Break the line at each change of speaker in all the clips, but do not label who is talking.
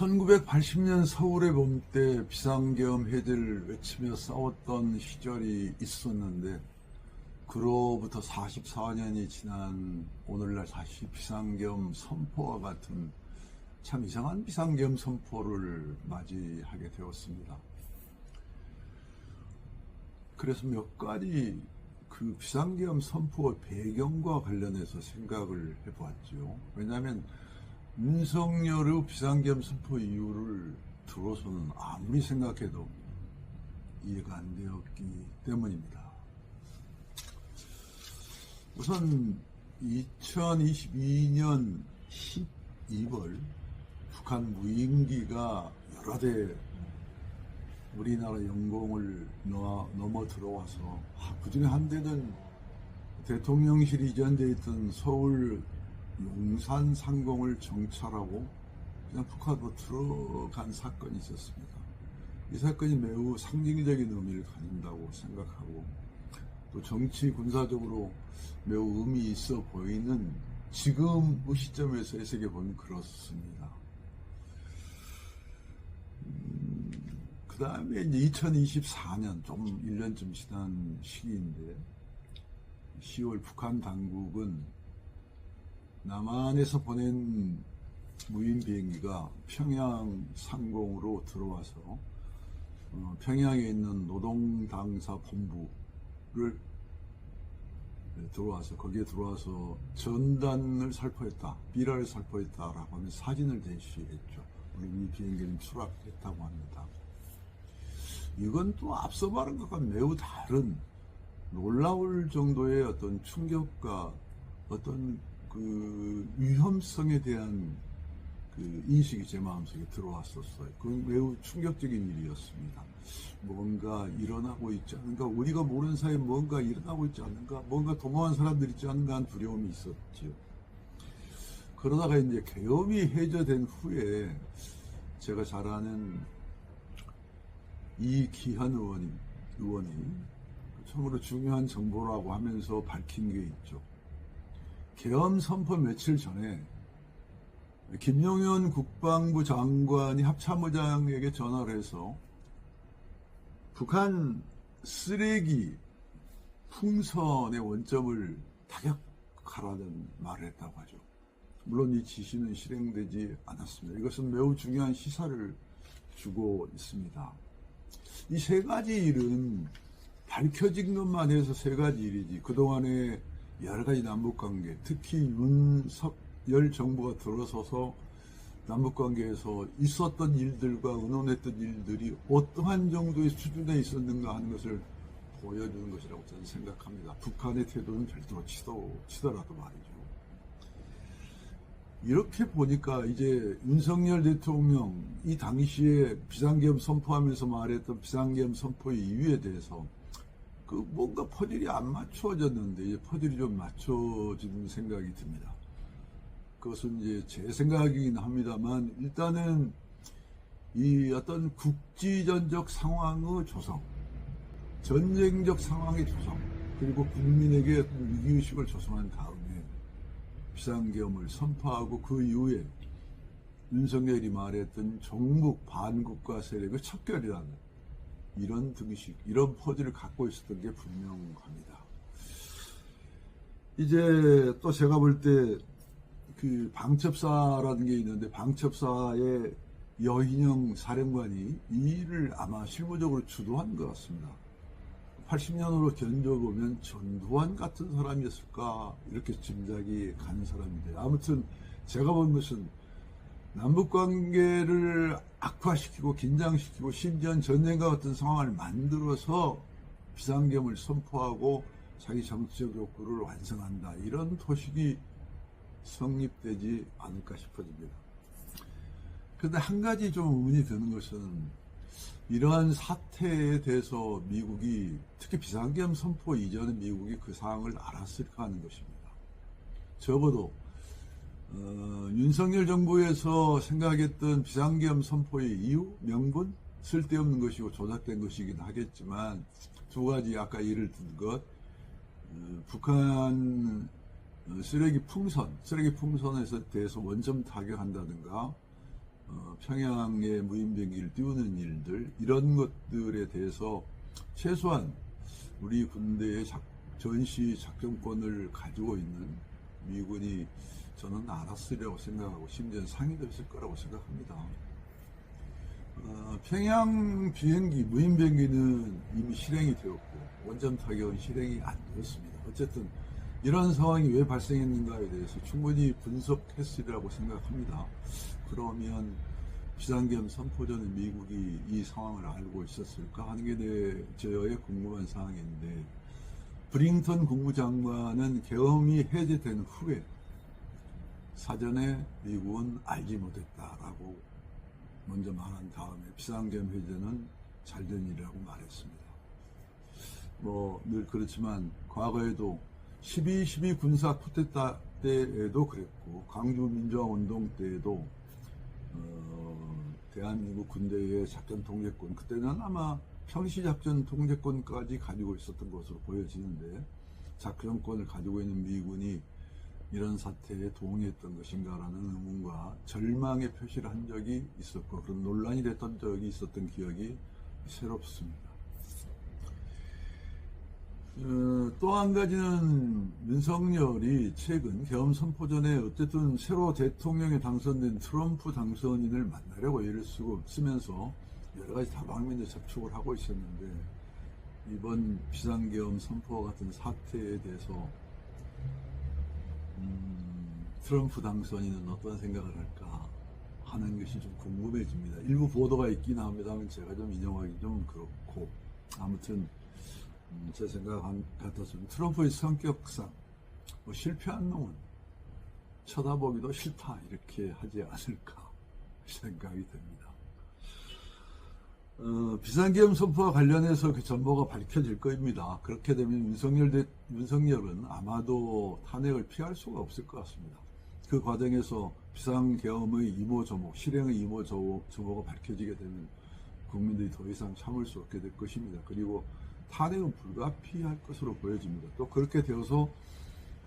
1980년 서울의 봄 때 비상계엄 해제를 외치며 싸웠던 시절이 있었는데 그로부터 44년이 지난 오늘날 다시 비상계엄 선포와 같은 참 이상한 비상계엄 선포를 맞이하게 되었습니다. 그래서 몇 가지 그 비상계엄 선포 배경과 관련해서 생각을 해보았죠. 왜냐하면 윤석열의 비상계엄 선포 이유를 들어서는 아무리 생각해도 이해가 안 되었기 때문입니다. 우선 2022년 12월 북한 무인기가 여러 대 우리나라 영공을 넘어, 들어와서 그 중에 한 대는 대통령실이 이전돼 있던 서울 용산 상공을 정찰하고 그냥 북한으로 들어간 사건이 있었습니다. 이 사건이 매우 상징적인 의미를 가진다고 생각하고 또 정치 군사적으로 매우 의미 있어 보이는 지금 의 시점에서 해석해 보면 그렇습니다. 그 다음에 2024년 좀 1년쯤 지난 시기인데 10월 북한 당국은 남한에서 보낸 무인 비행기가 평양 상공으로 들어와서 어, 평양에 있는 노동당사 본부를 들어와서 거기에 들어와서 전단을 살포했다, 비라를 살포했다라고 하는 사진을 제시했죠. 물론 이 비행기는 추락했다고 합니다. 이건 또 앞서 말한 것과 매우 다른 놀라울 정도의 어떤 충격과 어떤 그 위험성에 대한 그 인식이 제 마음속에 들어왔었어요. 그건 매우 충격적인 일이었습니다. 뭔가 일어나고 있지 않은가, 우리가 모르는 사이에 뭔가 일어나고 있지 않은가, 뭔가 도망한 사람들이 있지 않은가 하는 두려움이 있었지요. 그러다가 이제 계엄이 해제된 후에 제가 잘 아는 이기한 의원이, 의원이 참으로 중요한 정보라고 하면서 밝힌 게 있죠. 계엄 선포 며칠 전에 김용현 국방부 장관이 합참의장에게 전화를 해서 북한 쓰레기 풍선의 원점을 타격하라는 말을 했다고 하죠. 물론 이 지시는 실행되지 않았습니다. 이것은 매우 중요한 시사를 주고 있습니다. 이 세 가지 일은 밝혀진 것만 해서 세 가지 일이지 그동안에 여러 가지 남북 관계, 특히 윤석열 정부가 들어서서 남북 관계에서 있었던 일들과 의논했던 일들이 어떠한 정도의 수준에 있었는가 하는 것을 보여주는 것이라고 저는 생각합니다. 북한의 태도는 별도로 치도, 치더라도 말이죠. 이렇게 보니까 이제 윤석열 대통령 이 당시에 비상계엄 선포하면서 말했던 비상계엄 선포의 이유에 대해서 그 뭔가 퍼즐이 안 맞춰졌는데 이제 퍼즐이 좀 맞춰지는 생각이 듭니다. 그것은 이제 제 생각이긴 합니다만 일단은 이 어떤 국지전적 상황의 조성, 전쟁적 상황의 조성, 그리고 국민에게 어떤 위기의식을 조성한 다음에 비상계엄을 선포하고 그 이후에 윤석열이 말했던 종북 반국가 세력의 척결이라는 이런 등식, 이런 포즈를 갖고 있었던 게 분명합니다. 이제 또 제가 볼 때 그 방첩사라는 게 있는데 방첩사의 여인영 사령관이 이 일을 아마 실무적으로 주도한 것 같습니다. 80년으로 견뎌보면 전두환 같은 사람이었을까 이렇게 짐작이 가는 사람인데 아무튼 제가 본 것은 남북 관계를 악화시키고 긴장시키고 심지어 전쟁 과 같은 상황을 만들어서 비상경을 선포하고 자기 정치적 욕구를 완성한다 이런 도식이 성립되지 않을까 싶어집니다. 그런데 한 가지 좀 의문이 드는 것은 이러한 사태에 대해서 미국이 특히 비상계엄 선포 이전에 미국이 그 상황을 알았을까 하는 것입니다. 적어도 어, 윤석열 정부에서 생각했던 비상계엄 선포의 이유, 명분 쓸데없는 것이고 조작된 것이긴 하겠지만 두 가지 아까 예를 든 것, 어, 북한 어, 쓰레기 풍선, 쓰레기 풍선에 대해서 원점 타격한다든가 어, 평양에 무인 비행기를 띄우는 일들 이런 것들에 대해서 최소한 우리 군대의 작- 전시 작전권을 가지고 있는 미군이 저는 알았으리라고 생각하고 심지어 상의도 했을 거라고 생각합니다. 어, 평양 비행기, 무인 비행기는 이미 실행이 되었고 원전 타격은 실행이 안 되었습니다. 어쨌든 이런 상황이 왜 발생했는가에 대해서 충분히 분석했으리라고 생각합니다. 그러면 비상겸 선포전은 미국이 이 상황을 알고 있었을까 하는 게 내, 저의 궁금한 사항인데 브링턴 국무장관은 계엄이 해제된 후에 사전에 미국은 알지 못했다라고 먼저 말한 다음에 비상겸 해제는 잘된 일이라고 말했습니다. 뭐 늘 그렇지만 과거에도 12.12 군사 쿠데타 때에도 그랬고 광주 민주화 운동 때에도 어, 대한민국 군대의 작전 통제권 그때는 아마 평시 작전 통제권까지 가지고 있었던 것으로 보여지는데 작전권을 가지고 있는 미군이 이런 사태에 동의했던 것인가라는 의문과 절망의 표시를 한 적이 있었고 그런 논란이 됐던 적이 있었던 기억이 새롭습니다. 어, 또한 가지는 윤석열이 최근 계엄 선포 전에 어쨌든 새로 대통령에 당선된 트럼프 당선인을 만나려고 애를 쓰고 쓰면서 여러 가지 다방면에 접촉을 하고 있었는데 이번 비상계엄 선포와 같은 사태에 대해서 음, 트럼프 당선인은 어떤 생각을 할까 하는 것이 좀 궁금해집니다. 일부 보도가 있긴 합니다만 제가 좀 인용하기 좀 그렇고 아무튼 음, 제 생각 한- 같아서는 트럼프의 성격상 뭐 실패한 놈은 쳐다보기도 싫다 이렇게 하지 않을까 생각이 됩니다. 어, 비상계엄 선포와 관련해서 그 정보가 밝혀질 겁니다. 그렇게 되면 윤석열 대, 윤석열은 아마도 탄핵을 피할 수가 없을 것 같습니다. 그 과정에서 비상계엄의 이모저모, 실행의 이모저모가 밝혀지게 되면 국민들이 더 이상 참을 수 없게 될 것입니다. 그리고 탄핵은 불가피할 것으로 보여집니다. 또 그렇게 되어서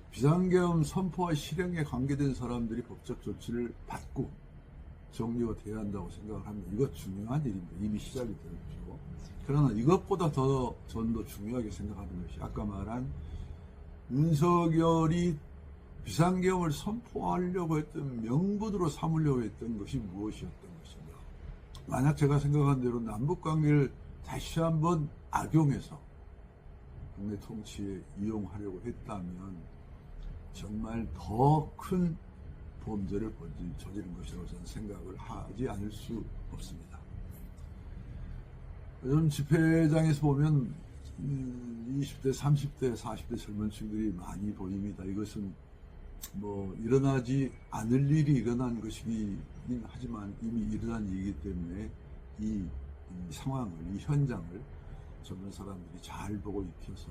비상계엄 선포와 실행에 관계된 사람들이 법적 조치를 받고 정리가 돼야 한다고 생각을 합니다. 이거 중요한 일입니다. 이미 시작이 되었죠. 그러나 이것보다 더전더 중요하게 생각하는 것이 아까 말한 윤석열이 비상계엄을 선포하려고 했던 명분으로 삼으려고 했던 것이 무엇이었던 것인가. 만약 제가 생각한 대로 남북관계를 다시 한번 악용해서 국내 통치에 이용하려고 했다면 정말 더큰 범죄를 저지른 것이라고 저는 생각을 하지 않을 수 없습니다. 요즘 집회장에서 보면 음, 20대, 30대, 40대 젊은 층들이 많이 보입니다. 이것은 뭐 일어나지 않을 일이 일어난 것이긴 하지만 이미 일어난 일이기 때문에 이, 이 상황을, 이 현장을 젊은 사람들이 잘 보고 익혀서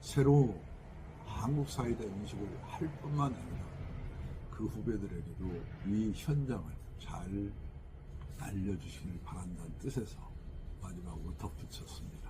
새로 한국 사회에 대한 인식을 할 뿐만 아니라 그 후배들에게도 이 현장을 잘 알려주시길 바란다는 뜻에서 마지막으로 덧붙였습니다.